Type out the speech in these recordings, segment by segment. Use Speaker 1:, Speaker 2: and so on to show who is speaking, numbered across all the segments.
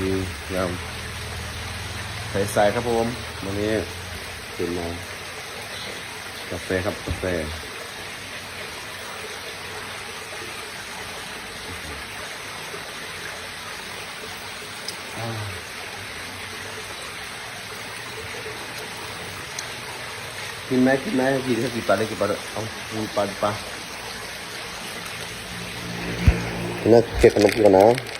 Speaker 1: ดีงามใส่ใส่ครับผมวันนี้ตื่นมากาแฟครับกาแฟกินไหมกินไหมกินถ้ากินปลาได้กินปลาด้เอากินปลาปลาน่าเก็บขนมก่อนนะ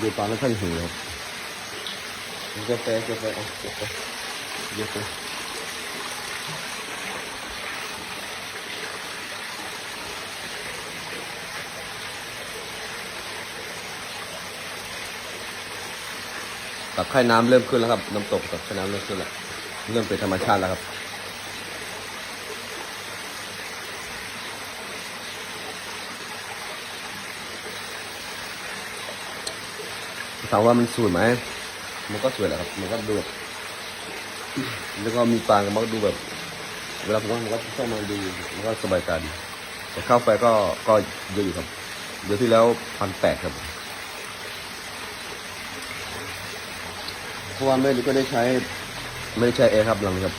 Speaker 1: ดูตอนนั้นท่านหิวครับกาแฟกาแฟเอากาแฟเยอะไปกับไข่น้ำเริ่มขึ้นแล้วครับ น้ำตกกับไข่น้ำเริ่มขึ้นแล้ว เริ่มเป็นธรรมชาติแล้วครับ ถามว่ามันสวยไหม มันก็สวยแหละครับ มันก็ดูแบบแล้วก็มีปางมันก็ดูแบบเวลาผมว่ามันก็ชอบมาดูมันก็สบายตาดีแต่เข้าไปก็ก็เยอะอยู่ครับเดือนที่แล้วพันแปดครับเพราะว่าไม่ได้ก็ได้ใช้ ไม่ได้ใช้แอร์ครับหลังครับ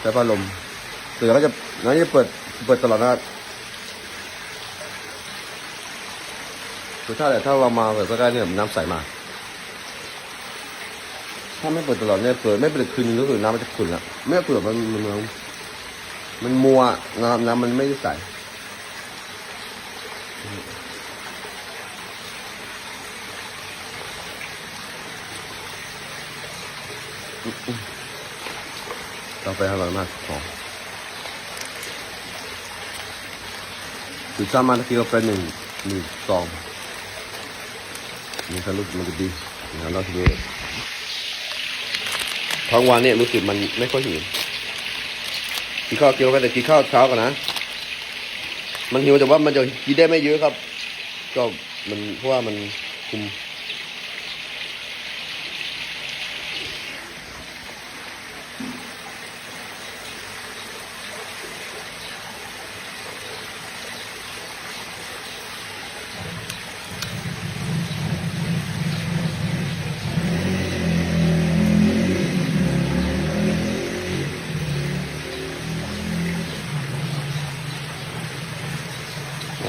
Speaker 1: ใช้พัดลมแต่ก็จะน้อยจะเปิดเปิดตลอดนะครับ คือถ้าแต่ถ้าเรามาแบบก็ได้เนี่ยน้ำใสมากถ้าไม่เปิดตลอดเนี่ยเปิดไม่เปิดคืนก็คือน้ำมันจะขุ่นละไม่เปิดมันมันมันมันมัวน้ำน้ำมันไม่ได้ใสกาแฟอร่อยมากหอมคือชอบมากที่กาแฟหนึ่งหนึ่งซอง นี่ครับรู้สึกมันจะดีนะเราทีนี้ทั้งวันเนี่ยรู้สึกมันไม่ค่อยหิวกินข้าวกินกาแฟแต่กินข้าวเช้าก่อนนะ มันหิวแต่ว่ามันจะกินได้ไม่เยอะครับ ก็มันเพราะว่ามันคุม อ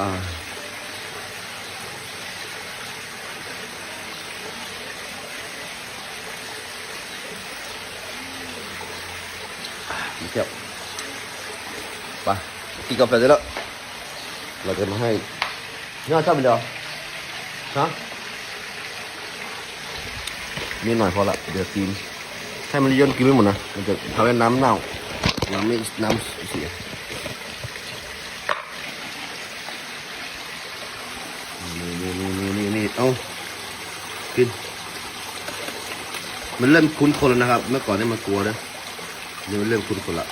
Speaker 1: ่ เทียวไปกินกาแฟได้แล้ว เราจะมาให้น่าชอบเป็นเดียวฮะนี่หน่อยพอละ เดี๋ยวกินให้มันย่นกินไม่หมดนะ มันจะทำให้น้ำเน่า น้ำไม่น้ำเสียนี่นี่นี่นี่นี่นี่เอากิน มันเริ่มคุ้นคนแล้วนะครับ เมื่อก่อนนี่มันกลัวนะ เดี๋ยวมันเริ่มคุ้นคนละ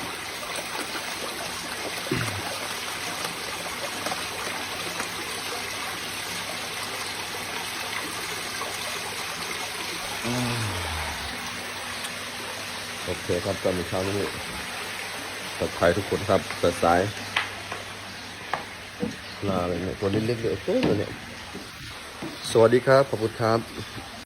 Speaker 1: โอเคครับตอนเช้านี้ตัดใครทุกคนครับเปิดสายลาเลยเนี่ยตัวเล็กๆเลยต้เลยเนี่ยสวัสดีครับ ขอบคุณครับ